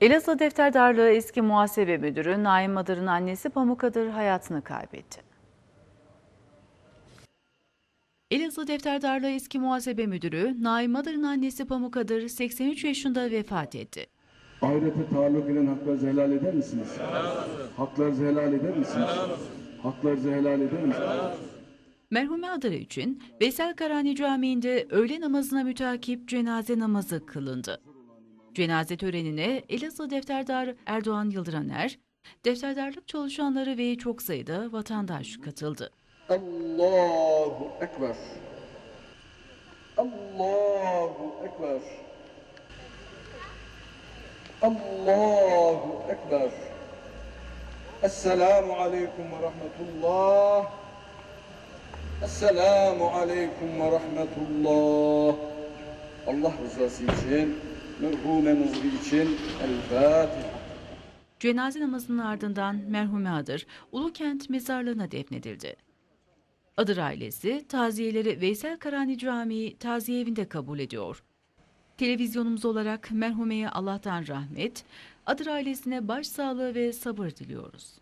Elazığ Defterdarlığı eski muhasebe müdürü Naim Adır'ın annesi Pamuk Adır hayatını kaybetti. Elazığ Defterdarlığı eski muhasebe müdürü Naim Adır'ın annesi Pamuk Adır 83 yaşında vefat etti. Ahirete taalluk eden haklarınızı helal eder misiniz? Haklarınızı helal eder misiniz? Haklarınızı helal eder misiniz? Merhume Adır için Veysel Karani Camii'nde öğle namazına mütakip cenaze namazı kılındı. Cenaze törenine Elazığ Defterdarı Erdoğan Yıldıraner, defterdarlık çalışanları ve çok sayıda vatandaş katıldı. Allahu Ekber. Allahu Ekber. Allahu Ekber. Esselamu Aleyküm ve Rahmetullah. Esselamu Aleyküm ve Rahmetullah. Allah rızası için, merhumemiz için El Fatiha. Cenaze namazının ardından merhume Adır Ulukent mezarlığına defnedildi. Adır ailesi taziyeleri Veysel Karani Camii taziye evinde kabul ediyor. Televizyonumuz olarak merhumeye Allah'tan rahmet, Adır ailesine başsağlığı ve sabır diliyoruz.